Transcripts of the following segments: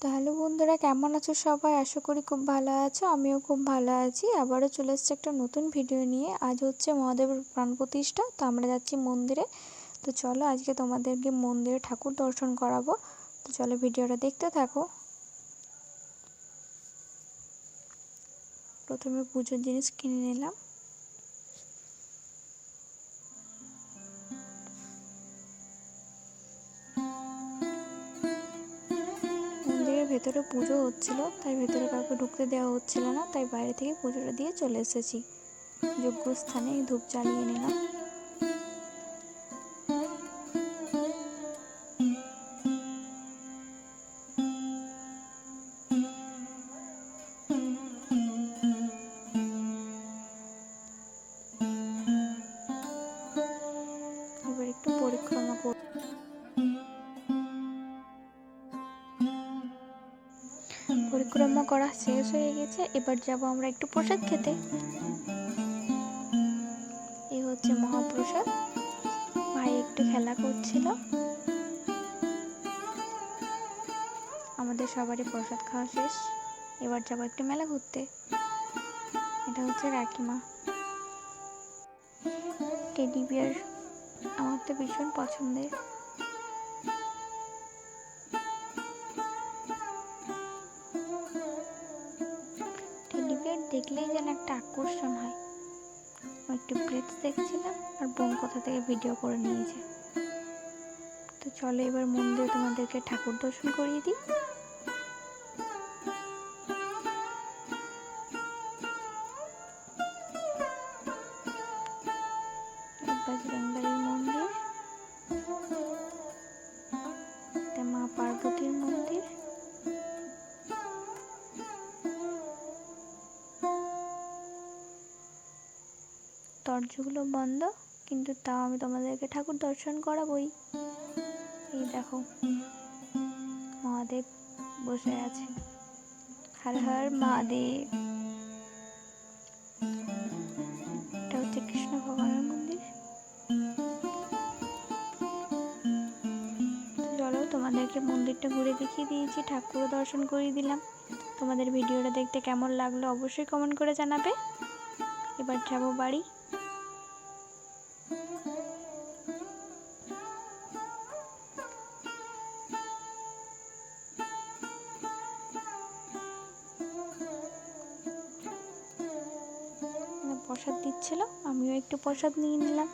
তো হ্যালো বন্ধুরা কেমন আছো সবাই? আশা করি খুব ভালো আছো, আমিও খুব ভালো আছি। আবারও চলে এসেছি একটা নতুন ভিডিও নিয়ে। আজ হচ্ছে মহাদেবের প্রাণ প্রতিষ্ঠা, তো আমরা যাচ্ছি মন্দিরে। তো চলো আজকে তোমাদেরকে মন্দিরে ঠাকুর দর্শন করাবো। তো চলো ভিডিওটা দেখতে থাকো। প্রথমে পুজোর জিনিস কিনে নিলাম। ভেতরে পুজো হচ্ছিল, তাই ভেতরে কাউকে ঢুকতে দেওয়া হচ্ছিল না, তাই বাইরে থেকে পুজোটা দিয়ে চলে এসেছি। যোগ্য স্থানে ধূপ জ্বালিয়ে নিলাম। পরিক্রমা করা শেষ হয়ে গেছে, এবার যাব আমরা একটু প্রসাদ খেতে। এই হচ্ছে মহাপ্রসাদ। ভাই একটু খেলা করছিল। আমাদের সবারই প্রসাদ খাওয়া শেষ। এবার যাব একটু মেলা ঘুরতে। এটা হচ্ছে কাকিমা টেডি বিয়ার আমার তো ভীষণ পছন্দের। দেখলেই যেন একটা আকর্ষণ হয়। একটু প্লেটস দেখছিলাম আর বোন কোথা থেকে ভিডিও করে নিয়েছে। তো চলো এবার মন্দিরে তোমাদেরকে ঠাকুর দর্শন করিয়ে দিই। মন্দির। মা পার্বতীর মন্দির। দরজাগুলো বন্ধ, কিন্তু তাও আমি তোমাদেরকে ঠাকুর দর্শন করাবই। এই দেখো, মহাদেব বসে আছে। হর হর মহাদেব। এটা হচ্ছে কৃষ্ণ ভগবানের মন্দির। চলো তোমাদেরকে মন্দিরটা ঘুরে দেখিয়ে দিয়েছি, ঠাকুরও দর্শন করিয়ে দিলাম। তোমাদের ভিডিওটা দেখতে কেমন লাগল অবশ্যই কমেন্ট করে জানাবে। এবার যাব বাড়ি। প্রসাদ দিচ্ছিল আমিও একটু প্রসাদ নিয়ে নিলাম।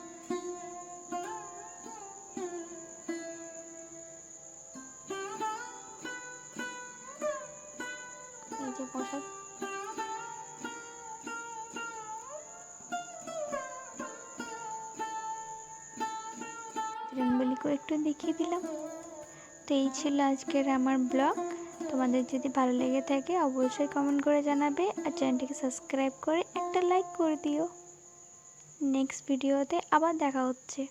এই যে প্রসাদ। করে একটু দেখিয়ে দিলাম। তো এই ছিল আজকের আমার ব্লগ। তোমাদের যদি ভালো লেগে থাকে অবশ্যই কমেন্ট করে জানাবে আর চ্যানেলটিকে সাবস্ক্রাইব করে একটা লাইক করে দিও। নেক্সট ভিডিওতে আবার দেখা হচ্ছে।